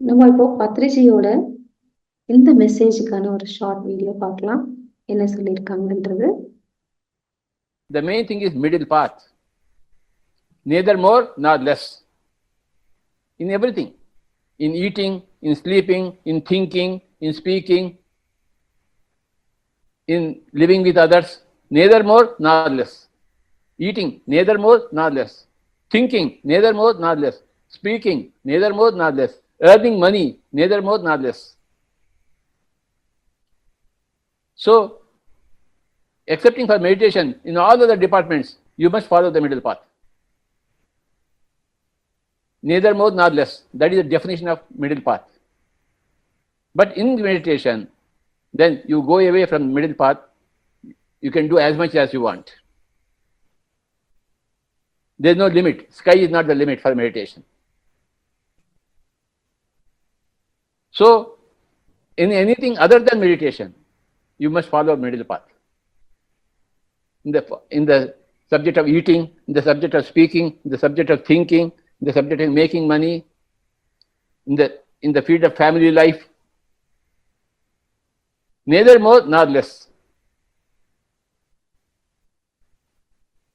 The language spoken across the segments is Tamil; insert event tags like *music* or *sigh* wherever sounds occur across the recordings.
நம்ம இப்போ பத்ரிஜியோட இந்த மெசேஜுக்கான ஒரு ஷார்ட் வீடியோ பார்க்கலாம் என்ன சொல்லியிருக்காங்கன்றது The main thing is middle path. Neither more nor less. In everything. In eating, in sleeping, in thinking, in speaking, in living with others, neither more nor less. Eating, neither more nor less. Thinking, neither more nor less. Speaking, neither more nor less. Earning money, neither more nor less. So, excepting for meditation, in all other departments, you must follow the middle path. Neither more nor less. That is the definition of middle path. But in meditation, then you go away from middle path, you can do as much as you want. There is no limit. Sky is not the limit for meditation. So, in anything other than meditation, you must follow middle path in the in the subject of eating, in the subject of speaking, in the subject of thinking, in the subject of making money, in the in the field of family life. Neither more nor less.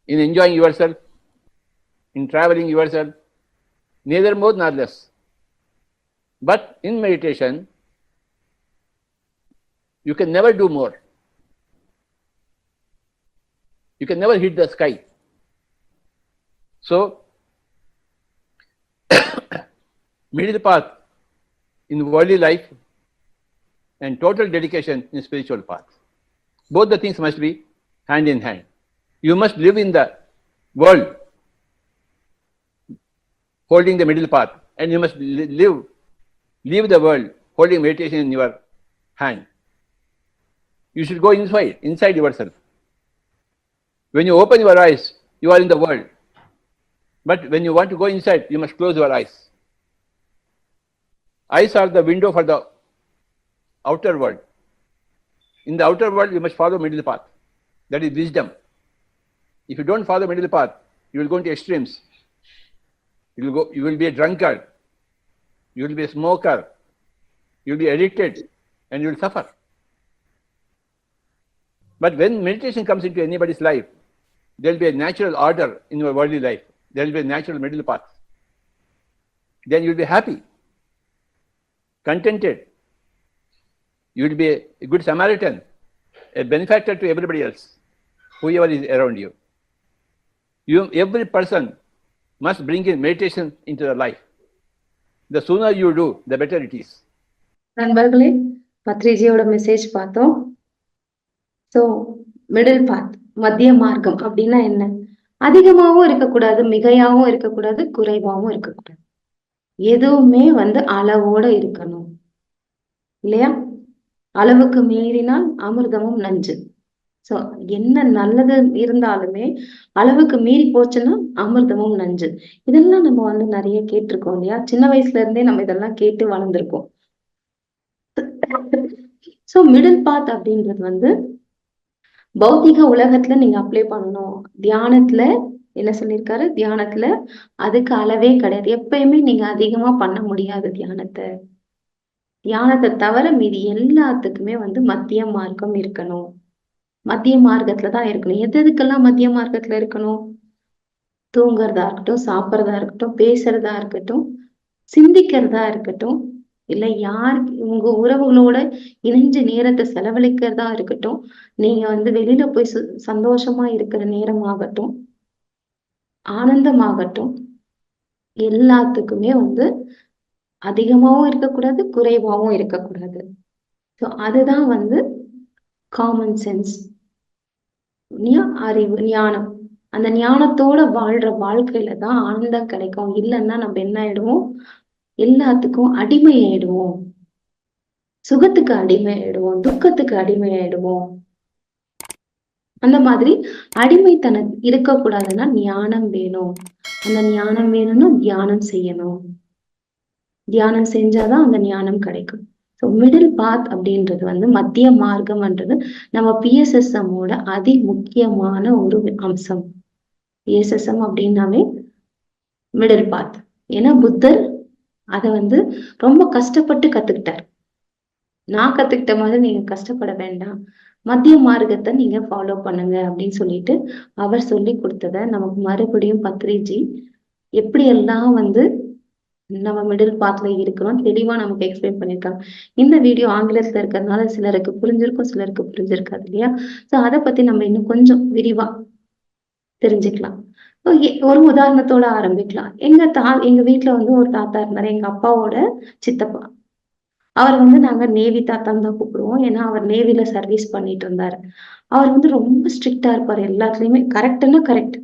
In enjoying yourself, in traveling yourself, neither more nor less. But in meditation, you can never do more. You can never hit the sky. So, *coughs* middle path in worldly life and total dedication in spiritual path. Both the things must be hand in hand. You must live in the world holding the middle path, and you must live, leave the world holding meditation in your hand. You should go inside, inside yourself. When you open your eyes, you are in the world. But when you want to go inside, you must close your eyes. Eyes are the window for the outer world. In the outer world, you must follow middle path. That is wisdom. If you don't follow middle path, you will go into extremes. You will go. You will be a drunkard. You will be a smoker. You will be addicted, and you will suffer. But when meditation comes into anybody's life, there will be a natural order in your worldly life. There will be a natural middle path. Then you will be happy, contented. You will be a good Samaritan, a benefactor to everybody else, whoever is around you. You, every person must bring in meditation into their life. The sooner you do, the better it is. நண்பர்களே பத்ரிஜியோட மெசேஜ் பார்த்தோம். ஸோ மிடில் பாத் மத்திய மார்க்கம் அப்படின்னா என்ன? அதிகமாகவும் இருக்கக்கூடாது மிகையாகவும் இருக்கக்கூடாது குறைவாகவும் இருக்கக்கூடாது. எதுவுமே வந்து அளவோட இருக்கணும். இல்லையா? அளவுக்கு மீறினால் அமிர்தமும் நஞ்சு. சோ என்ன நல்லது இருந்தாலுமே அளவுக்கு மீறி போச்சுன்னா அமிர்தமும் நஞ்சு. இதெல்லாம் நம்ம வந்து நிறைய கேட்டிருக்கோம் இல்லையா? சின்ன வயசுல இருந்தே நம்ம இதெல்லாம் கேட்டு வளர்ந்துருக்கோம். சோ மிடில் பாத் அப்படின்றது வந்து பௌத்திக உலகத்துல நீங்க அப்ளை பண்ணணும். தியானத்துல என்ன சொல்லியிருக்காரு? தியானத்துல அதுக்கு அளவே கிடையாது. எப்பயுமே நீங்க அதிகமா பண்ண முடியாது தியானத்தை. தியானத்தை தவிர மீதி எல்லாத்துக்குமே வந்து மத்திய மார்க்கம் இருக்கணும். மத்திய மார்க்கத்துல தான் இருக்கணும். எது எதுக்கெல்லாம் மத்திய மார்க்கத்துல இருக்கணும்? தூங்குறதா இருக்கட்டும் சாப்பிட்றதா இருக்கட்டும் பேசுறதா இருக்கட்டும் சிந்திக்கிறதா இருக்கட்டும் இல்ல யார் உங்க உறவுகளோட இணைஞ்ச நேரத்தை செலவழிக்கிறதா இருக்கட்டும் நீங்க வந்து வெளியில போய் சந்தோஷமா இருக்கிற நேரமாகட்டும் ஆனந்தமாகட்டும் எல்லாத்துக்குமே வந்து அதிகமாகவும் இருக்கக்கூடாது குறைவாகவும் இருக்கக்கூடாது. ஸோ அதுதான் வந்து காமன் சென்ஸ் அறிவு ஞானம். அந்த ஞானத்தோட வாழ்ற வாழ்க்கையில தான் ஆனந்தம் கிடைக்கும். இல்லைன்னா நம்ம என்ன ஆயிடுவோம்? எல்லாத்துக்கும் அடிமை ஆயிடுவோம் சுகத்துக்கு அடிமை ஆயிடுவோம் துக்கத்துக்கு அடிமை ஆயிடுவோம் அந்த மாதிரி அடிமைத்தனம் இருக்கக்கூடாதுன்னா ஞானம் வேணும். அந்த ஞானம் வேணும்னா தியானம் செய்யணும். தியானம் செஞ்சாதான் அந்த ஞானம் கிடைக்கும். ஸோ மிடில் பாத் அப்படின்றது வந்து மத்திய மார்க்கம்ன்றது நம்ம பிஎஸ்எஸ்எம்மோட அதி முக்கியமான ஒரு அம்சம். பிஎஸ்எஸ்எம் அப்படின்னாவே மிடில் பாத் ஏன்னா புத்தர் அதை வந்து ரொம்ப கஷ்டப்பட்டு கத்துக்கிட்டார். நான் கத்துக்கிட்ட மாதிரி நீங்க கஷ்டப்பட வேண்டாம். மத்திய மார்க்கத்தை நீங்க ஃபாலோ பண்ணுங்க அப்படின்னு சொல்லிட்டு அவர் சொல்லி கொடுத்தத நமக்கு மறுபடியும் பத்ரிஜி எப்படி எல்லாம் வந்து நம்ம மிடில் பாத்ல இருக்கிறோம் தெளிவா நமக்கு எக்ஸ்பிளைன் பண்ணியிருக்காங்க இந்த வீடியோ ஆங்கிலத்துல இருக்கிறதுனால சிலருக்கு புரிஞ்சிருக்கும் சிலருக்கு புரிஞ்சிருக்காது இல்லையா? சோ அதை பத்தி நம்ம இன்னும் கொஞ்சம் விரிவா தெரிஞ்சுக்கலாம். ஒரு உதாரணத்தோட ஆரம்பிக்கலாம். எங்க தா எங்க வீட்டுல வந்து ஒரு தாத்தா இருந்தாரு எங்க அப்பாவோட சித்தப்பா. அவர் வந்து நாங்க நேவி தாத்தான்னு தான் கூப்பிடுவோம். ஏன்னா அவர் நேவில சர்வீஸ் பண்ணிட்டு இருந்தாரு. அவர் வந்து ரொம்ப ஸ்ட்ரிக்டா இருப்பாரு. எல்லாத்துலயுமே கரெக்ட்னா கரெக்ட்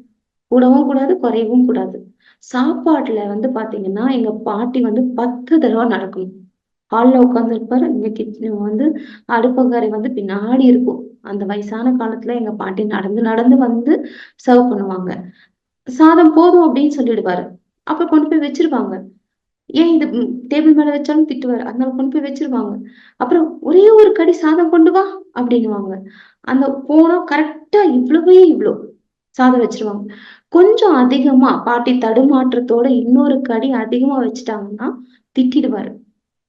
கூடவும் கூடாது குறையவும் கூடாது. சாப்பாட்டுல வந்து பாத்தீங்கன்னா எங்க பாட்டி வந்து பத்து தடவை நடக்கும். ஹால்ல உட்கார்ந்து இருப்பாரு இங்க கிச்சன் வந்து அடுப்பங்கரை வந்து பின்னாடி இருக்கும். அந்த வயசான காலத்துல எங்க பாட்டி நடந்து நடந்து வந்து சர்வ் பண்ணுவாங்க. சாதம் போதும் அப்படின்னு சொல்லிடுவாரு. அப்ப கொண்டு போய் வச்சிருவாங்க. ஏன் இது டேபிள் மேல வச்சாலும் திட்டுவாரு. அதனால கொண்டு போய் வச்சிருவாங்க. அப்புறம் ஒரே ஒரு கடி சாதம் கொண்டு வா அப்படின்னுவாங்க. அந்த போனா கரெக்டா இவ்வளவே இவ்வளோ சாதம் வச்சிருவாங்க. கொஞ்சம் அதிகமா பாட்டி தடுமாற்றத்தோட இன்னொரு கடி அதிகமா வச்சுட்டாங்கன்னா திட்டிடுவாரு.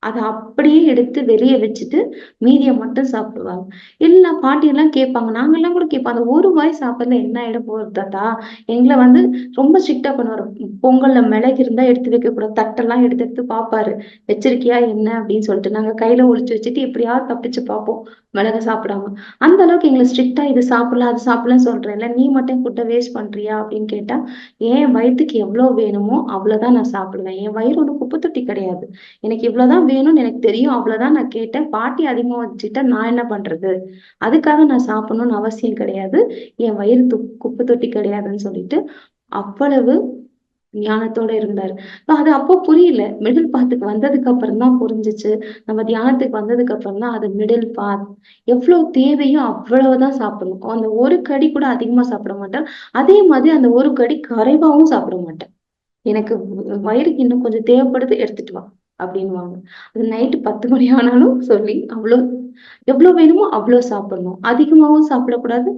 அதை அப்படியே எடுத்து வெளியே வச்சுட்டு மீதியை மட்டும் சாப்பிடுவாங்க. இல்லை பாட்டியெல்லாம் கேட்பாங்க. நாங்கெல்லாம் கூட கேட்போம். அந்த ஒரு வாய் சாப்பிட்றது என்ன ஆயிட போகுது தாத்தா? எங்களை வந்து ரொம்ப ஸ்ட்ரிக்டாக பண்ணுவார். பொங்கல்ல மிளகு இருந்தா எடுத்து வைக்கக்கூடாது. தட்டெல்லாம் எடுத்து எடுத்து பார்ப்பாரு. வச்சிருக்கியா? என்ன? அப்படின்னு சொல்லிட்டு நாங்க கையில ஒழிச்சு வச்சுட்டு எப்படியாவது தப்பிச்சு பார்ப்போம். மிளகு சாப்பிடாம. அந்த அளவுக்கு எங்களை ஸ்ட்ரிக்டா இது சாப்பிடலாம் அது சாப்பிடலாம் சொல்றேன்ல நீ மட்டும் ஃபுட்டை வேஸ்ட் பண்றியா? அப்படின்னு கேட்டா என் வயிற்றுக்கு எவ்வளவு வேணுமோ அவ்வளவுதான் நான் சாப்பிடுவேன். என் வயிறு ஒன்றும் குப்பை தொட்டி கிடையாது. எனக்கு இவ்வளவுதான் வேணும்னு எனக்கு தெரியும். அவ்வளவுதான் நான் கேட்டேன். பாட்டி அதிகமா வச்சுட்டா நான் என்ன பண்றது? அதுக்காக நான் சாப்பிடணும்னு அவசியம் கிடையாது. என் வயிறு து குப்பை தொட்டி கிடையாதுன்னு சொல்லிட்டு அவ்வளவு தியானத்தோட இருந்தாரு. அது அப்போ புரியல. மிடில் பாத்துக்கு வந்ததுக்கு அப்புறம் தான் புரிஞ்சுச்சு. நம்ம தியானத்துக்கு வந்ததுக்கு அப்புறம் தான் அது மிடில் பாத் எவ்வளவு தேவையோ அவ்வளவுதான் சாப்பிடணும். அந்த ஒரு கடி கூட அதிகமா சாப்பிட மாட்டேன். அதே மாதிரி அந்த ஒரு கடி குறைவாவும் சாப்பிட மாட்டேன். எனக்கு வயிறுக்கு இன்னும் கொஞ்சம் தேவைப்படுது எடுத்துட்டு வா. அப்படின்வாங்க. அது நைட்டு பத்து மணி ஆனாலும் சொல்லி அவ்வளோ எவ்வளவு வேணுமோ அவ்வளோ சாப்பிடணும். அதிகமாவும் சாப்பிடக்கூடாது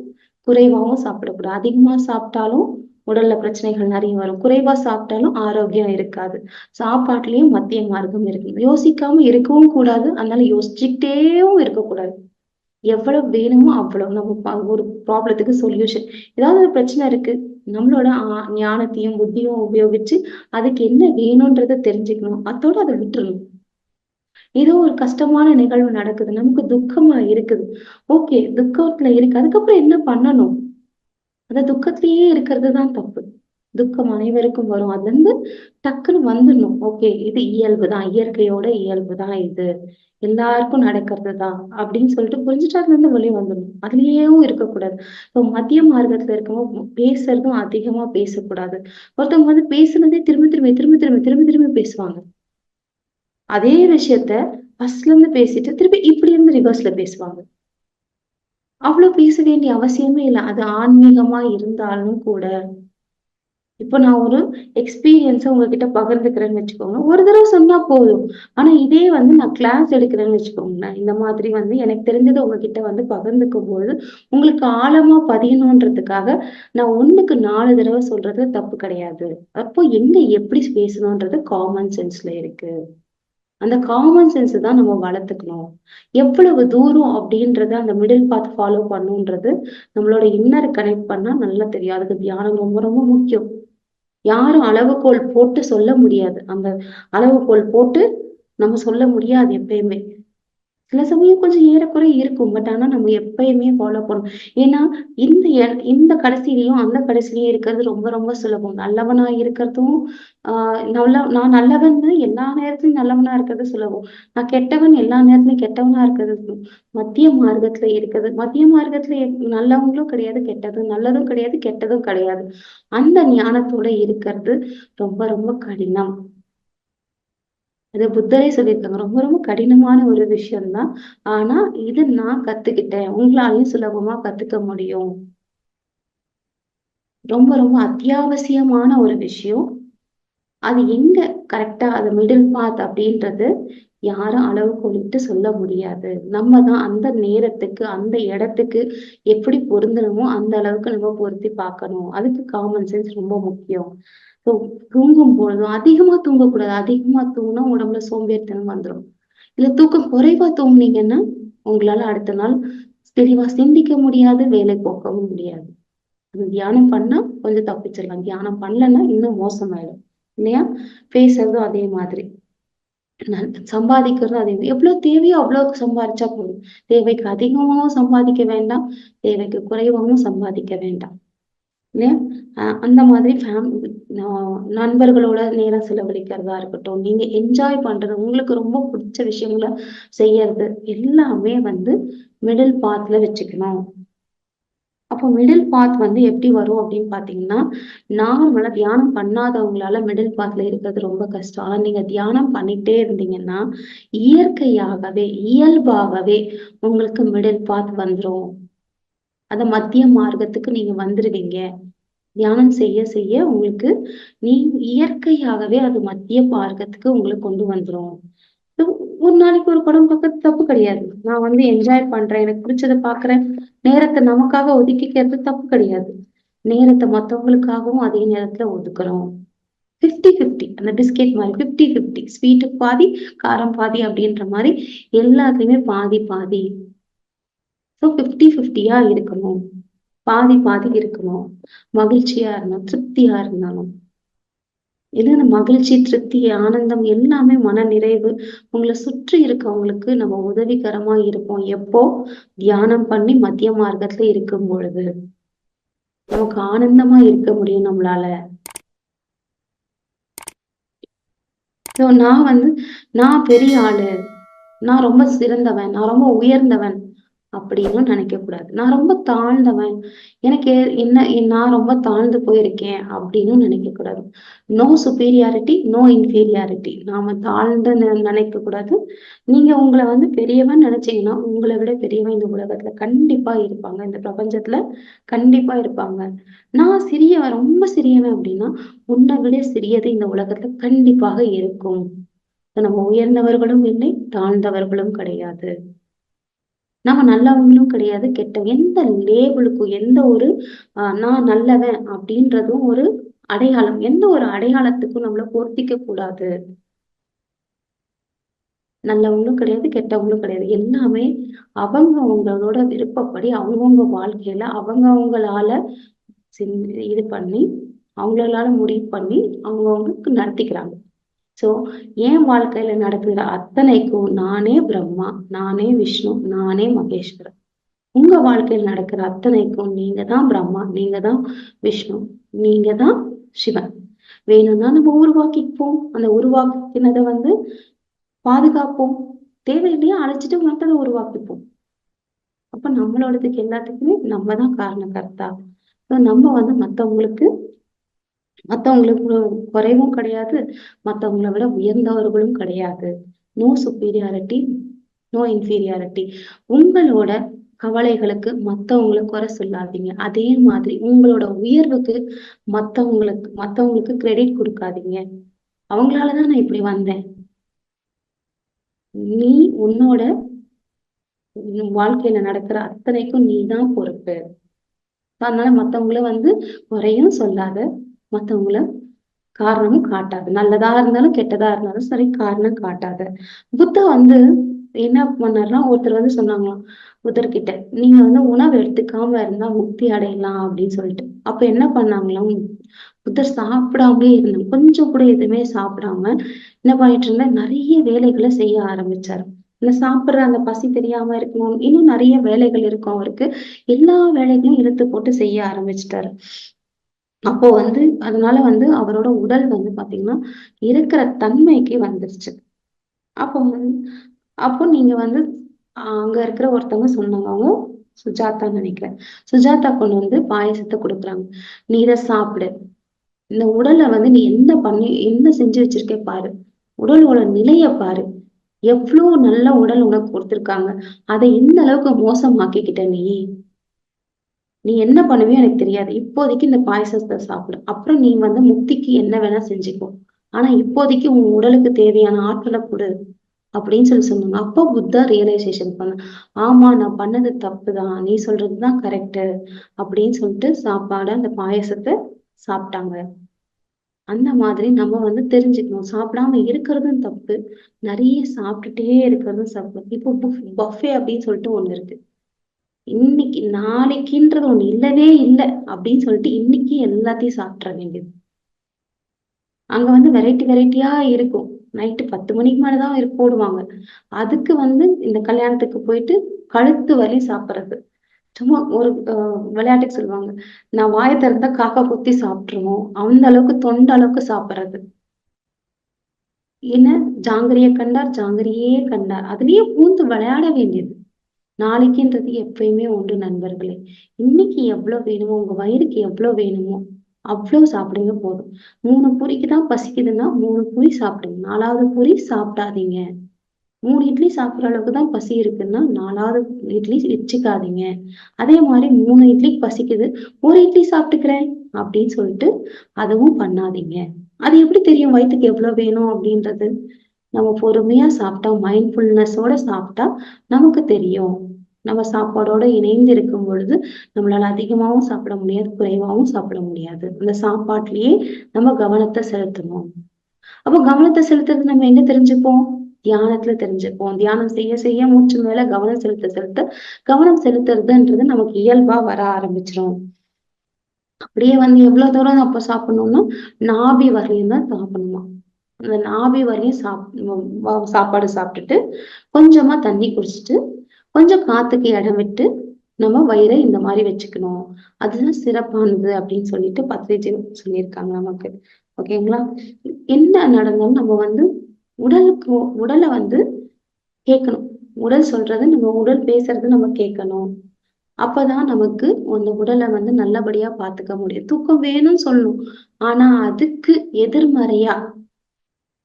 குறைவாவும் சாப்பிடக்கூடாது. அதிகமா சாப்பிட்டாலும் உடல்ல பிரச்சனைகள் நிறைய வரும். குறைவா சாப்பிட்டாலும் ஆரோக்கியம் இருக்காது. சாப்பாட்டுலயும் மத்திய மார்க்கம் இருக்கு. யோசிக்காம இருக்கவும் கூடாது. அதனால யோசிச்சுக்கிட்டேவும் இருக்கக்கூடாது. எவ்வளவு வேணுமோ அவ்வளவு. நம்ம ஒரு ப்ராப்ளத்துக்கு சொல்யூஷன் ஏதாவது ஒரு பிரச்சனை இருக்கு நம்மளோட ஞானத்தையும் புத்தியும் உபயோகிச்சு அதுக்கு என்ன வேணும்ன்றதை தெரிஞ்சுக்கணும். அதோட அதை விட்டுறணும். ஏதோ ஒரு கஷ்டமான நிகழ்வு நடக்குது நமக்கு துக்கமா இருக்குது. ஓகே துக்கத்துல இருக்கு. அதுக்கப்புறம் என்ன பண்ணணும்? அந்த துக்கத்திலேயே இருக்கிறது தான் தப்பு. துக்கம் அனைவருக்கும் வரும். அதுல இருந்து டக்குன்னு வந்துடணும். ஓகே இது இயல்பு தான். இயற்கையோட இயல்பு தான் இது. எல்லாருக்கும் நடக்கிறது தான் அப்படின்னு சொல்லிட்டு புரிஞ்சுட்டு அதுல இருந்து வெளியே வந்துடணும். அதுலயும் இருக்கக்கூடாது. இப்போ மத்திய மார்க்கத்துல இருக்கவங்க பேசுறதும் அதிகமா பேசக்கூடாது. ஒருத்தவங்க வந்து பேசுனதே திரும்ப திரும்ப திரும்ப திரும்ப திரும்ப திரும்ப பேசுவாங்க. அதே விஷயத்த ஃபர்ஸ்ட்ல இருந்து பேசிட்டு திருப்பி இப்படி இருந்து ரிவர்ஸ்ல பேசுவாங்க. அவ்வளவு பேச வேண்டிய அவசியமே இல்லை. அது ஆன்மீகமா இருந்தாலும் கூட இப்போ நான் ஒரு எக்ஸ்பீரியன்ஸை உங்ககிட்ட பகிர்ந்துக்கிறேன்னு வச்சுக்கோங்க. ஒரு தடவை சொன்னா போதும். ஆனா இதே வந்து நான் கிளாஸ் எடுக்கிறேன்னு வச்சுக்கோங்களேன். இந்த மாதிரி வந்து எனக்கு தெரிஞ்சதை உங்ககிட்ட வந்து பகிர்ந்துக்கும் போது உங்களுக்கு ஆழமா பதியணுன்றதுக்காக நான் ஒண்ணுக்கு நாலு தடவை சொல்றது தப்பு கிடையாது. அப்போ எங்க எப்படி பேசணும்ன்றது காமன் சென்ஸ்ல இருக்கு. அந்த காமன் சென்ஸ் தான் நம்ம வளர்த்துக்கணும். எவ்வளவு தூரம் அப்படின்றத அந்த மிடில் பாத் ஃபாலோ பண்ணுன்றது நம்மளோட இன்னரை கனெக்ட் பண்ணா நல்லா தெரியும். அதுக்கு தியானம் ரொம்ப ரொம்ப முக்கியம். யாரும் அளவுகோல் போட்டு சொல்ல முடியாது. அந்த அளவுகோல் போட்டு நம்ம சொல்ல முடியாது எப்பயுமே. சில சமயம் கொஞ்சம் ஏறக்குறை இருக்கும். பட் ஆனா நம்ம எப்பயுமே ஃபாலோ பண்ணணும். ஏன்னா இந்த இந்த கடைசிலையும் அந்த கடைசிலையும் இருக்கிறது ரொம்ப ரொம்ப சுலபம். நல்லவனா இருக்கிறதும் ஆஹ் நல்ல நான் நல்லவன் எல்லா நேரத்துலயும் நல்லவனா இருக்கிறது சுலபம். நான் கெட்டவன் எல்லா நேரத்துலயும் கெட்டவனா இருக்கிறது மத்திய மார்க்கத்துல இருக்கிறது மத்திய மார்க்கத்துல நல்லவங்களும் கிடையாது கெட்டதும் நல்லதும் கிடையாது கெட்டதும் கிடையாது. அந்த ஞானத்தோட இருக்கிறது ரொம்ப ரொம்ப கடினம். அது புத்தரே சொல்லியிருக்காங்க. ரொம்ப ரொம்ப கடினமான ஒரு விஷயம்தான். ஆனா இது நான் கத்துக்கிட்டேன். உங்களாலையும் சுலபமா கத்துக்க முடியும். ரொம்ப ரொம்ப அத்தியாவசியமான ஒரு விஷயம். அது எங்க கரெக்டா அது மிடில் பாத் அப்படின்றது யாரும் அளவுகோலிட்டு சொல்ல முடியாது. நம்ம தான் அந்த நேரத்துக்கு அந்த இடத்துக்கு எப்படி பொருந்தணுமோ அந்த அளவுக்கு நம்ம பொருத்தி பார்க்கணும். அதுக்கு காமன் சென்ஸ் ரொம்ப முக்கியம். ஸோ தூங்கும் பொழுதும் அதிகமா தூங்கக்கூடாது. அதிகமா தூங்கினா உடம்புல சோம்பேறித்தனம் வந்துடும் இல்ல தூக்கம் குறைவா தூங்குனீங்கன்னா உங்களால அடுத்த நாள் தெளிவா சிந்திக்க முடியாது வேலை போக்கவும் முடியாது. தியானம் பண்ணா கொஞ்சம் தப்பிச்சிடலாம். தியானம் பண்ணலன்னா இன்னும் மோசமாயிடும். இல்லையா? பேசுறதும் அதே மாதிரி. சம்பாதிக்கிறதும் அதே மாதிரி. எவ்வளவு தேவையோ அவ்வளவு சம்பாதிச்சா போதும். தேவைக்கு அதிகமாகவும் சம்பாதிக்க வேண்டாம். தேவைக்கு குறைவாகவும் சம்பாதிக்க வேண்டாம். இல்லையா? அந்த மாதிரி ஃபேம் நண்பர்களோட நேரம் செலவழிக்கிறதா இருக்கட்டும் நீங்க என்ஜாய் பண்றது உங்களுக்கு ரொம்ப பிடிச்ச விஷயங்களை செய்யறது எல்லாமே வந்து மிடில் பாத்ல வச்சுக்கணும். அப்போ மிடில் பாத் வந்து எப்படி வரும் அப்படின்னு பாத்தீங்கன்னா நார்மலா தியானம் பண்ணாதவங்களால மிடில் பாத்ல இருக்கிறது ரொம்ப கஷ்டம். ஆனா நீங்க தியானம் பண்ணிட்டே இருந்தீங்கன்னா இயற்கையாகவே இயல்பாகவே உங்களுக்கு மிடில் பாத் வந்துரும். அத மத்திய மார்க்கத்துக்கு நீங்க வந்துருவீங்க. தியானம் செய்ய செய்ய உங்களுக்கு நீ இயற்கையாகவே அது மத்திய மார்க்கத்துக்கு உங்களை கொண்டு வந்துரும். ஒரு நாளைக்கு ஒரு படம் பார்க்கறது தப்பு கிடையாது. நான் வந்து என்ஜாய் பண்றேன் எனக்கு பிடிச்சதை பாக்குறேன் நேரத்தை நமக்காக ஒதுக்கிக்கிறது தப்பு கிடையாது. நேரத்தை மத்தவங்களுக்காகவும் அதே நேரத்துல ஒதுக்குறோம். 50 50 அந்த பிஸ்கெட் மாதிரி 50 50 ஸ்வீட்டு பாதி காரம் பாதி அப்படின்ற மாதிரி எல்லாத்துலயுமே பாதி பாதி. ஸோ 50 ஃபிஃப்டியா இருக்கணும். பாதி பாதி இருக்கணும். மகிழ்ச்சியா இருந்தாலும் திருப்தியா இருந்தாலும். என்ன மகிழ்ச்சி திருப்தி ஆனந்தம் எல்லாமே மன நிறைவு உங்களை சுற்றி இருக்கவங்களுக்கு நம்ம உதவிகரமா இருப்போம். எப்போ? தியானம் பண்ணி மத்திய மார்க்கத்துல இருக்கும் பொழுது. நமக்கு ஆனந்தமா இருக்க முடியும் நம்மளால. நான் வந்து நான் பெரிய ஆளு. நான் ரொம்ப சிறந்தவன். நான் ரொம்ப உயர்ந்தவன். அப்படின்னு நினைக்க கூடாது. நான் ரொம்ப தாழ்ந்தவன். எனக்கு என்ன நான் ரொம்ப தாழ்ந்து போயிருக்கேன் அப்படின்னு நினைக்க கூடாது. நோ சுப்பீரியாரிட்டி நோ இன்ஃபீரியாரிட்டி நாம தாழ்ந்து நினைக்க கூடாது. நீங்க உங்களை வந்து பெரியவன் நினைச்சீங்கன்னா உங்களை விட பெரியவன் இந்த உலகத்துல கண்டிப்பா இருப்பாங்க. இந்த பிரபஞ்சத்துல கண்டிப்பா இருப்பாங்க. நான் சிறியவன் ரொம்ப சிறியவன் அப்படின்னா உன்னை விட சிறியது இந்த உலகத்துல கண்டிப்பாக இருக்கும். நம்ம உயர்ந்தவர்களும் இல்லை தாழ்ந்தவர்களும் கிடையாது. நம்ம நல்லவங்களும் கிடையாது. கெட்ட எந்த லேபிளுக்கும் எந்த ஒரு நான் நல்லவன் அப்படின்றதும் ஒரு அடையாளம். எந்த ஒரு அடையாளத்துக்கும் நம்மள பொருத்திக்க கூடாது. நல்லவங்களும் கிடையாது கெட்டவங்களும் கிடையாது. எல்லாமே அவங்க அவங்களோட விருப்பப்படி அவங்கவுங்க வாழ்க்கையில அவங்க அவங்களால சிந்~ இது பண்ணி அவங்களால முடிவு பண்ணி அவங்கவங்களுக்கு நடத்திக்கிறாங்க. சோ என் வாழ்க்கையில நடக்கிற அத்தனைக்கும் நானே பிரம்மா நானே விஷ்ணு நானே மகேஸ்வரன். உங்க வாழ்க்கையில் நடக்கிற அத்தனைக்கும் நீங்க தான் பிரம்மா நீங்க தான் விஷ்ணு நீங்க தான் சிவன். வேணும்னா நம்ம உருவாக்கிப்போம். அந்த உருவாக்கினதை வந்து பாதுகாப்போம். தேவையில்லையா? அழைச்சிட்டு மற்றதை உருவாக்கிப்போம். அப்ப நம்மளோடதுக்கு எல்லாத்துக்குமே நம்ம தான் காரணக்கர்த்தா கர்த்தா நம்ம வந்து மத்தவங்களுக்கு மத்தவங்களுக்கு குறைவும் கிடையாது மத்தவங்களை விட உயர்ந்தவர்களும் கிடையாது. நோ சுப்பீரியாரிட்டி நோ இன்ஃபீரியாரிட்டி உங்களோட கவலைகளுக்கு மத்தவங்களை குறை சொல்லாதீங்க. அதே மாதிரி உங்களோட உயர்வுக்கு மத்தவங்களுக்கு மத்தவங்களுக்கு கிரெடிட் கொடுக்காதீங்க. அவங்களாலதான் நான் இப்படி வந்தேன். நீ உன்னோட வாழ்க்கையில நடக்கிற அத்தனைக்கும் நீதான் பொறுப்பு. அதனால மத்தவங்கள வந்து குறையும் சொல்லாத. மத்தவங்கள காரணமும் காட்டாது. நல்லதா இருந்தாலும் கெட்டதா இருந்தாலும் சரி காரணம் காட்டாது. புத்த வந்து என்ன பண்ணாருன்னா ஒருத்தர் வந்து சொன்னாங்களாம் புத்தர்கிட்ட நீங்க வந்து உணவு எடுத்துக்காம இருந்தா முக்தி அடையலாம் அப்படின்னு சொல்லிட்டு. அப்ப என்ன பண்ணாங்களாம் புத்தர் சாப்பிடாமலே இருந்தாங்க கொஞ்சம் கூட எதுவுமே சாப்பிடாம என்ன பண்ணிட்டு இருந்தா நிறைய வேலைகளை செய்ய ஆரம்பிச்சாரு. இந்த சாப்பிடுற அந்த பசி தெரியாம இருக்கணும் இன்னும் நிறைய வேலைகள் இருக்கும் அவருக்கு. எல்லா வேலைகளையும் இழுத்து போட்டு செய்ய ஆரம்பிச்சிட்டாரு. அப்போ வந்து அதனால வந்து அவரோட உடல் வந்து பாத்தீங்கன்னா இருக்கிற தன்மைக்கு வந்துருச்சு. அப்போ வந்து அப்போ நீங்க வந்து அங்க இருக்கிற ஒருத்தவங்க சொன்னாங்க அவங்க சுஜாதா நினைக்கிறேன். சுஜாதா கொண்டு வந்து பாயசத்தை கொடுக்குறாங்க. நீ இதை சாப்பிடு. இந்த உடலை வந்து நீ என்ன பண்ணி என்ன செஞ்சு வச்சிருக்க பாரு. உடலோட நிலைய பாரு. எவ்வளோ நல்ல உடல் உனக்கு கொடுத்திருக்காங்க. அதை எந்த அளவுக்கு மோசமாக்கிக்கிட்ட நீ? நீ என்ன பண்ணுவியோ எனக்கு தெரியாது. இப்போதைக்கு இந்த பாயசத்தை சாப்பிடு. அப்புறம் நீ வந்து முக்திக்கு என்ன வேணா செஞ்சுக்கோ. ஆனா இப்போதைக்கு உன் உடலுக்கு தேவையான ஆற்றலை கொடு அப்படின்னு சொல்லி சொன்னாங்க. அப்போ புத்தா ரியலைசேஷன் பண்ண ஆமா நான் பண்ணது தப்பு தான் நீ சொல்றதுதான் கரெக்டு அப்படின்னு சொல்லிட்டு சாப்பாடு அந்த பாயசத்தை சாப்பிட்டாங்க. அந்த மாதிரி நம்ம வந்து தெரிஞ்சுக்கணும். சாப்பிடாம இருக்கிறதும் தப்பு. நிறைய சாப்பிட்டுட்டே இருக்கிறதும் தப்பு. இப்போ பஃபே அப்படின்னு சொல்லிட்டு ஒண்ணு இருக்கு. இன்னைக்கு நாளைக்குன்றது ஒண்ணு இல்லவே இல்லை அப்படின்னு சொல்லிட்டு இன்னைக்கு எல்லாத்தையும் சாப்பிட்ற வேண்டியது. அங்க வந்து வெரைட்டி வெரைட்டியா இருக்கும். நைட்டு பத்து மணிக்கு மேலதான் போடுவாங்க. அதுக்கு வந்து இந்த கல்யாணத்துக்கு போயிட்டு கழுத்து வலி சாப்பிடுறது. சும்மா ஒரு விளையாட்டுக்கு சொல்லுவாங்க. நான் வாயை திறந்தா காக்கா குத்தி சாப்பிட்டுருவோம். அந்த அளவுக்கு தொண்ட அளவுக்கு சாப்பிடுறது. என்ன? ஜாங்கிரிய கண்டார் ஜாங்கிரியே கண்டார். அதுலயே பூந்து விளையாட வேண்டியது. நாளைக்குன்றது எப்பயுமே உண்டு நண்பர்களே. இன்னைக்கு எவ்வளவு வேணுமோ உங்க வயிறுக்கு எவ்வளவு வேணுமோ அவ்வளவு சாப்பிடுங்க போதும். மூணு பூரிக்கு தான் பசிக்குதுன்னா மூணு பூரி சாப்பிடுங்க. நாலாவது பூரி சாப்பிடாதீங்க. மூணு இட்லி சாப்பிடுற அளவுக்கு தான் பசி இருக்குன்னா நாலாவது இட்லி வச்சுக்காதீங்க. அதே மாதிரி மூணு இட்லிக்கு பசிக்குது ஒரு இட்லி சாப்பிட்டுக்கிறேன் அப்படின்னு சொல்லிட்டு அதுவும் பண்ணாதீங்க. அது எப்படி தெரியும் வயிற்றுக்கு எவ்வளவு வேணும் அப்படின்றது? நம்ம பொறுமையா சாப்பிட்டா மைண்ட்ஃபுல்னஸோட சாப்பிட்டா நமக்கு தெரியும். நம்ம சாப்பாடோட இணைந்து இருக்கும் பொழுது நம்மளால அதிகமாவும் சாப்பிட முடியாது குறைவாவும் சாப்பிட முடியாது. அந்த சாப்பாட்டுலயே நம்ம கவனத்தை செலுத்தணும். அப்போ கவனத்தை செலுத்துறது நம்ம எங்க தெரிஞ்சுப்போம்? தியானத்துல தெரிஞ்சுப்போம். தியானம் செய்ய செய்ய மூச்சு மேல கவனம் செலுத்த செலுத்த கவனம் செலுத்துறதுன்றது நமக்கு இயல்பா வர ஆரம்பிச்சிடும் அப்படியே வந்து எவ்வளவு தூரம் அப்ப சாப்பிடணும்னா நாபி வரையும் தான் சாப்பிடணும். அந்த நாபி வரையும் சாப் சாப்பாடு சாப்பிட்டுட்டு கொஞ்சமா தண்ணி குடிச்சிட்டு கொஞ்சம் காத்துக்கு இடம் விட்டு நம்ம வயிறை இந்த மாதிரி வச்சுக்கணும். அதுதான் சிறப்பானது அப்படின்னு சொல்லிட்டு பத்ரிஜி சொல்லியிருக்காங்க நமக்கு. ஓகேங்களா? என்ன நடந்தாலும் நம்ம வந்து உடலுக்கு உடலை வந்து கேட்கணும். உடல் சொல்றது நம்ம உடல் பேசுறது நம்ம கேட்கணும். அப்பதான் நமக்கு அந்த உடலை வந்து நல்லபடியா பாத்துக்க முடியும். தூக்கம் வேணும்னு சொல்லணும் ஆனா அதுக்கு எதிர்மறையா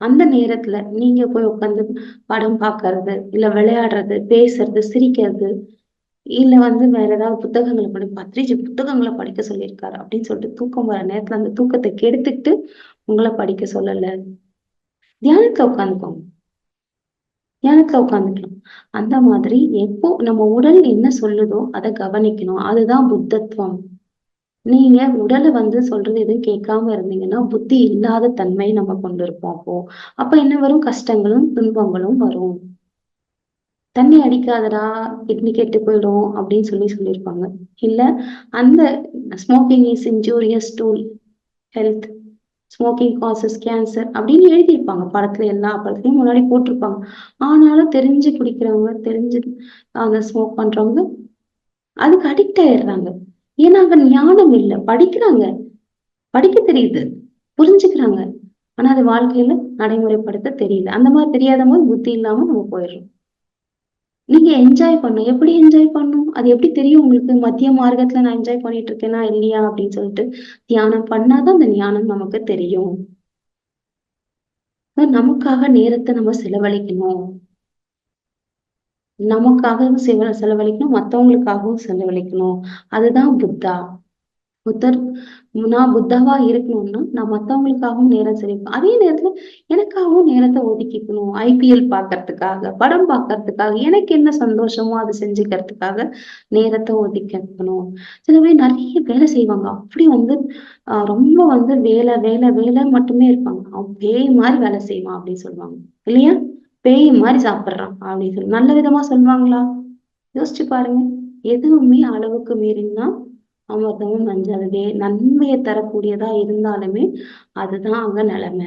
அந்த நேரத்துல நீங்க போய் உட்காந்து படம் பாக்குறது இல்ல விளையாடுறது பேசுறது சிரிக்கிறது இல்ல வந்து வேற ஏதாவது புத்தகங்களை படி பத்ரிஜி புத்தகங்களை படிக்க சொல்லியிருக்காரு அப்படின்னு சொல்லிட்டு தூக்கம் வர நேரத்துல அந்த தூக்கத்தை கெடுத்துக்கிட்டு உங்களை படிக்க சொல்லல. தியானத்துல உட்காந்துக்கோங்க தியானத்துல உட்காந்துக்கலாம் அந்த மாதிரி எப்போ நம்ம உடல் என்ன சொல்லுதோ அதை கவனிக்கணும். அதுதான் புத்தத்துவம். நீங்க உடலை வந்து சொல்றது எதுவும் கேட்காம இருந்தீங்கன்னா புத்தி இல்லாத தன்மையை நம்ம கொண்டு இருப்போம் அப்போ. அப்ப என்ன வரும்? கஷ்டங்களும் துன்பங்களும் வரும். தண்ணி அடிக்காதடா கிட்னி கெட்டு போயிடும் அப்படின்னு சொல்லி சொல்லியிருப்பாங்க. இல்ல அந்த smoking is injurious to health smoking causes cancer அப்படின்னு எழுதியிருப்பாங்க. படத்துல எல்லா படத்துலையும் முன்னாடி போட்டிருப்பாங்க. ஆனாலும் தெரிஞ்சு குடிக்கிறவங்க தெரிஞ்சு அந்த ஸ்மோக் பண்றவங்க அதுக்கு அடிக்ட் ஆயிடுறாங்க. ஏன்னா அங்க ஞானம் இல்லை. படிக்கிறாங்க. படிக்க தெரியுது. புரிஞ்சுக்கிறாங்க. ஆனா அது வாழ்க்கையில நடைமுறைப்படுத்த தெரியல. அந்த மாதிரி தெரியாத போது புத்தி இல்லாம நம்ம போயிடுறோம். நீங்க என்ஜாய் பண்ணும் எப்படி என்ஜாய் பண்ணும் அது எப்படி தெரியும் உங்களுக்கு? மத்திய மார்க்கத்துல நான் என்ஜாய் பண்ணிட்டு இருக்கேனா இல்லையா அப்படின்னு சொல்லிட்டு தியானம் பண்ணாதான் அந்த ஞானம் நமக்கு தெரியும். நமக்காக நேரத்தை நம்ம செலவழிக்கணும். நமக்காகவும் செவ செலவழிக்கணும் மத்தவங்களுக்காகவும் செலவழிக்கணும். அதுதான் புத்தா. புத்தர் நான் புத்தாவா இருக்கணும்னா நான் மத்தவங்களுக்காகவும் நேரம் செலவிக்கணும் அதே நேரத்துல எனக்காகவும் நேரத்தை ஒதுக்கிக்கணும். ஐபிஎல் பாக்குறதுக்காக படம் பாக்குறதுக்காக எனக்கு என்ன சந்தோஷமோ அதை செஞ்சுக்கிறதுக்காக நேரத்தை ஒதுக்கணும் சில பேர் நிறைய வேலை செய்வாங்க. அப்படி வந்து ஆஹ் ரொம்ப வந்து வேலை வேலை வேலை மட்டுமே இருப்பாங்க. அவன் பேய் மாதிரி வேலை செய்வான் அப்படின்னு சொல்லுவாங்க. இல்லையா? பேய் மாதிரி சாப்பிடுறான் அப்படின்னு சொல்லி நல்ல விதமா சொல்லுவாங்களா? யோசிச்சு பாருங்க. எதுவுமே அளவுக்கு மீறினா அமிர்தமும் நஞ்சாததே நன்மையை தரக்கூடியதா இருந்தாலுமே அதுதான் அங்க நிலைமை.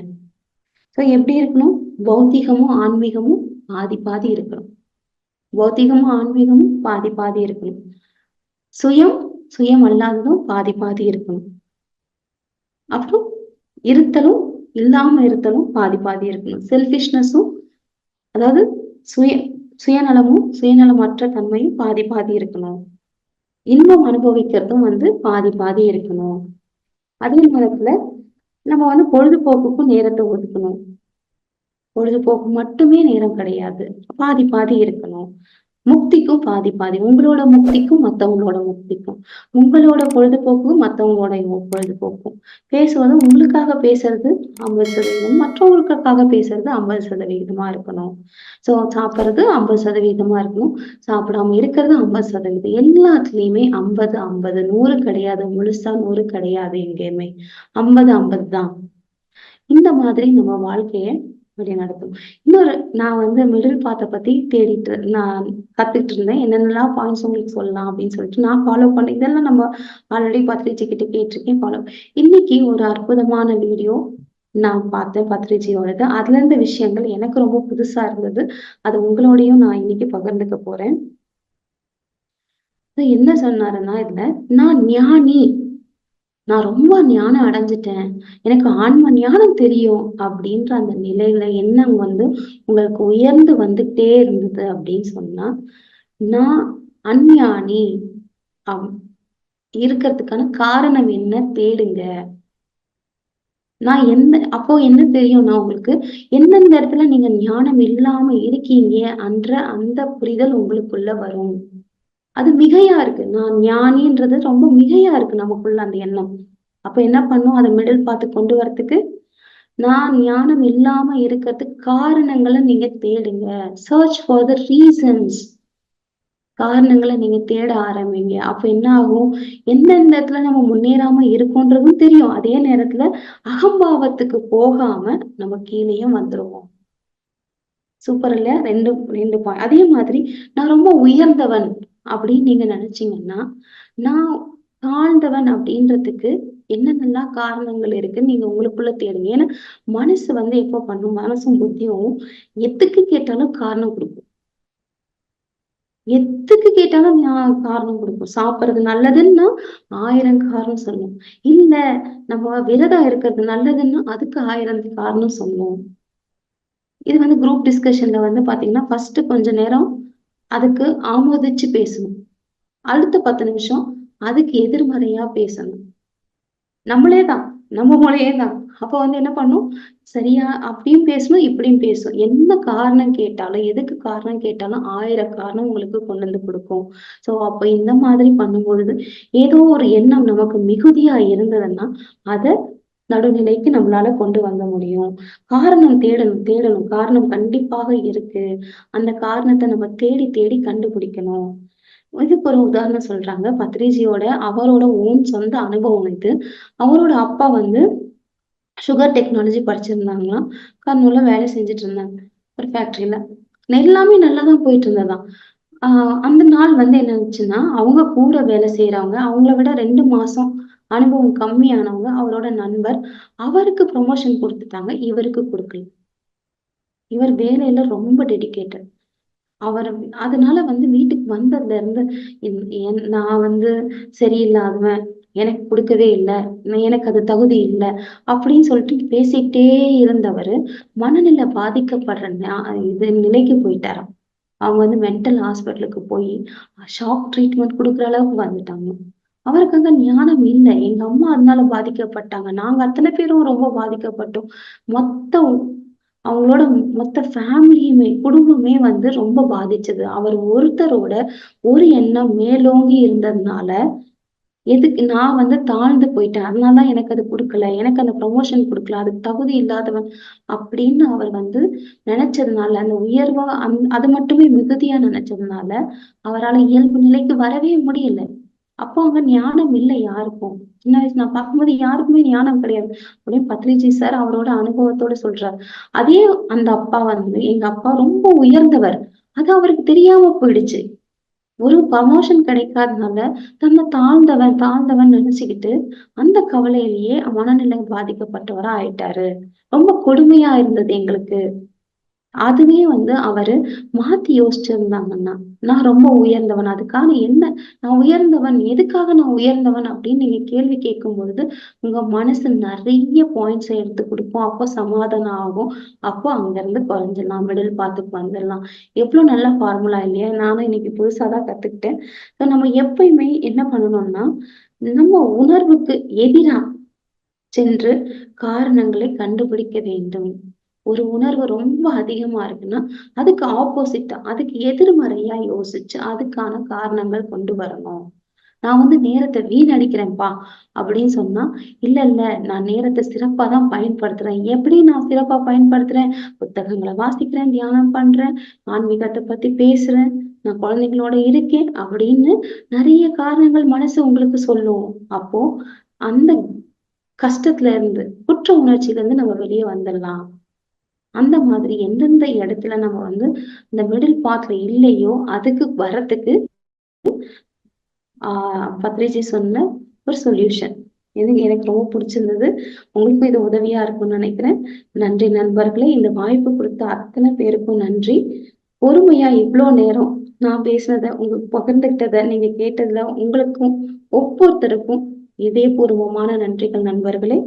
சோ எப்படி இருக்கணும்? பௌத்திகமும் ஆன்மீகமும் பாதி பாதி இருக்கணும். பௌத்திகமும் ஆன்மீகமும் பாதி பாதி இருக்கணும். சுயம் சுயம் அல்லாததும் பாதி பாதி இருக்கணும். அப்புறம் இருத்தலும் இல்லாம இருத்தலும் பாதி பாதி இருக்கணும். செல்ஃபிஷ்னஸும் அதாவது சுய சுயநலமும் சுயநலமற்ற தன்மையும் பாதி பாதி இருக்கணும். இன்பம் அனுபவிக்கிறதும் வந்து பாதி பாதி இருக்கணும். அதே நேரத்துல நம்ம வந்து பொழுதுபோக்குக்கும் நேரத்தை ஒதுக்கணும். பொழுதுபோக்கு மட்டுமே நேரம் கிடையாது. பாதி பாதி இருக்கணும். முக்திக்கும் பாதி பாதி. உங்களோட முக்திக்கும் மத்தவங்களோட முக்திக்கும். உங்களோட பொழுதுபோக்கும் மத்தவங்களோட பொழுதுபோக்கும். பேசுவது உங்களுக்காக பேசுறது ஐம்பது சதவீதம் மற்றவங்களுக்காக பேசுறது ஐம்பது சதவீதமா இருக்கணும். சோ சாப்பிடுறது ஐம்பது சதவீதமா இருக்கணும். சாப்பிடாம இருக்கிறது ஐம்பது சதவீதம். எல்லாத்துலயுமே ஐம்பது ஐம்பது நூறு கிடையாது. முழுசா நூறு கிடையாது எங்கேயுமே. ஐம்பது ஐம்பது தான். இந்த மாதிரி நம்ம வாழ்க்கைய வழி நடத்தும். இன்னொரு நான் வந்து மிடில் பாத்தை பத்தி தேடிட்டு நான் கத்துக்கிட்டு இருந்தேன். என்னென்னலாம் பாயிண்ட்ஸ் உங்களுக்கு சொல்லலாம் அப்படின்னு சொல்லிட்டு நான் ஃபாலோ பண்ண இதெல்லாம் நம்ம ஆல்ரெடி பத்ரிஜி கிட்ட கேட்டிருக்கேன் ஃபாலோ இன்னைக்கு ஒரு அற்புதமான வீடியோ நான் பார்த்தேன் பத்ரிஜியோடது. அதுல இருந்த விஷயங்கள் எனக்கு ரொம்ப புதுசா இருந்தது. அது உங்களோடையும் நான் இன்னைக்கு பகிர்ந்துக்க போறேன். என்ன சொன்னாருன்னா இதுல நான் ஞானி நான் ரொம்ப ஞானம் அடைஞ்சிட்டேன். எனக்கு ஆன்ம ஞானம் தெரியும் அப்படின்ற அந்த நிலையில எண்ணம் வந்து உங்களுக்கு உயர்ந்து வந்துட்டே இருந்தது அப்படின்னு சொன்னா நான் அஞ்ஞானி இருக்கிறதுக்கான காரணம் என்ன? தேடுங்க. நான் எந்த அப்போ என்ன தெரியும்னா உங்களுக்கு எந்தெந்த இடத்துல நீங்க ஞானம் இல்லாம இருக்கீங்க அன்ற அந்த புரிதல் உங்களுக்குள்ள வரும். அது மிகையா இருக்கு. நான் ஞானின்றது ரொம்ப மிகையா இருக்கு நமக்குள்ள அந்த எண்ணம். அப்ப என்ன பண்ணும்? அதை மிடில் பார்த்து கொண்டு வரத்துக்கு நான் ஞானம் இல்லாம இருக்கிறதுக்கு காரணங்களை நீங்க தேடுங்க. சர்ச் ஃபார் த ரீசன்ஸ் காரணங்களை நீங்க தேட ஆரம்பிங்க. அப்ப என்ன ஆகும்? எந்தெந்த இடத்துல நம்ம முன்னேறாம இருக்கோன்றதும் தெரியும். அதே நேரத்துல அகம்பாவத்துக்கு போகாம நம்ம கீழேயும் வந்துருவோம். சூப்பர் இல்லையா? ரெண்டு ரெண்டு பாயிண்ட் அதே மாதிரி நான் ரொம்ப உயர்ந்தவன். அப்படின்னு நீங்க நினைச்சீங்கன்னா நான் தாழ்ந்தவன் அப்படின்றதுக்கு என்னென்னலாம் காரணங்கள் இருக்குன்னு நீங்க உங்களுக்குள்ள தேடுங்க. ஏன்னா மனசு வந்து எப்ப பண்ணும்? மனசும் புத்தியும் எத்துக்கு கேட்டாலும் காரணம் கொடுக்கும். எத்துக்கு கேட்டாலும் காரணம் கொடுக்கும். சாப்பிடுறது நல்லதுன்னா ஆயிரம் காரணம் சொல்லும் இல்ல நம்ம விரதம் இருக்கிறது நல்லதுன்னா அதுக்கு ஆயிரம் காரணம் சொல்லும் இது வந்து குரூப் டிஸ்கஷன்ல வந்து பாத்தீங்கன்னா ஃபர்ஸ்ட் கொஞ்ச நேரம் அதுக்கு ஆமோதிச்சு பேசணும். அடுத்த பத்து நிமிஷம் அதுக்கு எதிர்மறையா பேசணும். நம்மளே தான் நம்ம மூலையே தான். அப்ப வந்து என்ன பண்ணும்? சரியா அப்படியும் பேசணும் இப்படியும் பேசும் என்ன காரணம் கேட்டாலும் எதுக்கு காரணம் கேட்டாலும் ஆயிரம் காரணம் உங்களுக்கு கொண்டு வந்து கொடுக்கும். சோ அப்ப இந்த மாதிரி பண்ணும்பொழுது ஏதோ ஒரு எண்ணம் நமக்கு மிகுதியா இருந்ததுன்னா அதை நடுநிலைக்கு நம்மளால கொண்டு வந்த முடியும். காரணம் தேடணும் தேடணும். காரணம் கண்டிப்பாக இருக்கு. அந்த காரணத்தை நம்ம தேடி தேடி கண்டுபிடிக்கணும். இதுக்கு ஒரு உதாரணம் சொல்றாங்க. பத்ரிஜியோட அவரோட ஓன் சொந்த அனுபவம் இது. அவரோட அப்பா வந்து சுகர் டெக்னாலஜி படிச்சிருந்தாங்களாம் கர்னூல வேலை செஞ்சுட்டு இருந்தாங்க. ஒரு ஃபேக்டரியில எல்லாமே நல்லாதான் போயிட்டு இருந்ததான் ஆஹ் அந்த நாள் வந்து என்ன ஆச்சுன்னா அவங்க கூட வேலை செய்யறவங்க அவங்கள விட ரெண்டு மாசம் அனுபவம் கம்மியானவங்க அவரோட நண்பர் அவருக்கு ப்ரொமோஷன் கொடுத்துட்டாங்க இவருக்கு கொடுக்கல. இவர் வேலையில ரொம்ப டெடிக்கேட்டட் அவர் அதனால வந்து வீட்டுக்கு வந்ததுல இருந்து நான் வந்து சரியில்லாதவன் எனக்கு கொடுக்கவே இல்லை எனக்கு அது தகுதி இல்லை அப்படின்னு சொல்லிட்டு பேசிக்கிட்டே இருந்தவர் மனநிலை பாதிக்கப்படுற இது நிலைக்கு போயிட்டாராம். அவங்க வந்து மென்டல் ஹாஸ்பிட்டலுக்கு போய் ஷாக் ட்ரீட்மெண்ட் கொடுக்குற அளவுக்கு வந்துட்டாங்க. அவருக்கு அங்க ஞானம் இல்லை. எங்க அம்மா அதனால பாதிக்கப்பட்டாங்க. நாங்க அத்தனை பேரும் ரொம்ப பாதிக்கப்பட்டோம். மொத்த அவங்களோட மொத்த ஃபேமிலியுமே குடும்பமே வந்து ரொம்ப பாதிச்சது. அவர் ஒருத்தரோட ஒரு எண்ணம் மேலோங்கி இருந்ததுனால எதுக்கு நான் வந்து தாழ்ந்து போயிட்டேன். அதனாலதான் எனக்கு அது கொடுக்கல. எனக்கு அந்த ப்ரொமோஷன் கொடுக்கல. அதுக்கு தகுதி இல்லாதவன் அப்படின்னு அவர் வந்து நினைச்சதுனால அந்த உயர்வா அந் அது மட்டுமே மிகுதியா நினைச்சதுனால அவரால் இயல்பு நிலைக்கு வரவே முடியல. அப்போ அங்க ஞானம் இல்லை யாருக்கும். சின்ன வயசு நான் பார்க்கும்போது யாருக்குமே ஞானம் கிடையாது. அப்படின்னு பத்ரிஜி சார் அவரோட அனுபவத்தோட சொல்றாரு. அதே அந்த அப்பா வந்து எங்க அப்பா ரொம்ப உயர்ந்தவர். அது அவருக்கு தெரியாம போயிடுச்சு. ஒரு ப்ரமோஷன் கிடைக்காதனால தன்னை தாழ்ந்தவன் தாழ்ந்தவன் நினைச்சுக்கிட்டு அந்த கவலையிலேயே மனநிலை பாதிக்கப்பட்டவரா ஆயிட்டாரு. ரொம்ப கொடுமையா இருந்தது எங்களுக்கு. அதுவே வந்து அவரு மாத்தி யோசிச்சிருந்தாங்கன்னா நான் ரொம்ப உயர்ந்தவன் அதுக்கான என்ன? நான் உயர்ந்தவன் எதுக்காக நான் உயர்ந்தவன்? அப்படின்னு நீங்க கேள்வி கேட்கும் பொழுது உங்க மனசு நிறைய பாயிண்ட்ஸ் எடுத்து கொடுக்கும். அப்போ சமாதானம் ஆகும். அப்போ அங்க இருந்து குறைஞ்சிடலாம் மிடில் பார்த்துக்கு வந்துடலாம். எவ்வளவு நல்ல ஃபார்முலா இல்லையா? நானும் இன்னைக்கு புதுசாதான் கத்துக்கிட்டேன். நம்ம எப்பயுமே என்ன பண்ணணும்னா நம்ம உணர்வுக்கு எதிரா சென்று காரணங்களை கண்டுபிடிக்க வேண்டும். ஒரு உணர்வு ரொம்ப அதிகமா இருக்குன்னா அதுக்கு ஆப்போசிட்டா அதுக்கு எதிர்மறையா யோசிச்சு அதுக்கான காரணங்கள் கொண்டு வரணும். நான் வந்து நேரத்தை வீணடிக்கிறேன்ப்பா அப்படின்னு சொன்னா இல்ல இல்ல நான் நேரத்தை சிறப்பா தான் பயன்படுத்துறேன். எப்படி நான் சிறப்பா பயன்படுத்துறேன்? புத்தகங்களை வாசிக்கிறேன் தியானம் பண்றேன் ஆன்மீகத்தை பத்தி பேசுறேன் நான் குழந்தைங்களோட இருக்கேன் அப்படின்னு நிறைய காரணங்கள் மனசு உங்களுக்கு சொல்லும். அப்போ அந்த கஷ்டத்துல இருந்து குற்ற உணர்ச்சியில இருந்து நம்ம வெளியே வந்துடலாம். அந்த மாதிரி எந்தெந்த இடத்துல நம்ம வந்து இந்த மிடில் பாத்ல இல்லையோ அதுக்கு வர்றதுக்கு ஆஹ் பத்ரிஜி சொன்ன ஒரு சொல்யூஷன் இது எனக்கு ரொம்ப பிடிச்சிருந்தது. உங்களுக்கும் இது உதவியா இருக்கும்னு நினைக்கிறேன். நன்றி நண்பர்களே. இந்த வாய்ப்பு கொடுத்த அத்தனை பேருக்கும் நன்றி. பொறுமையா இவ்வளோ நேரம் நான் பேசினதை உங்களுக்கு பகிர்ந்துக்கிட்டதை நீங்க கேட்டதுல உங்களுக்கும் ஒவ்வொருத்தருக்கும் இதே பூர்வமான நன்றிகள் நண்பர்களே.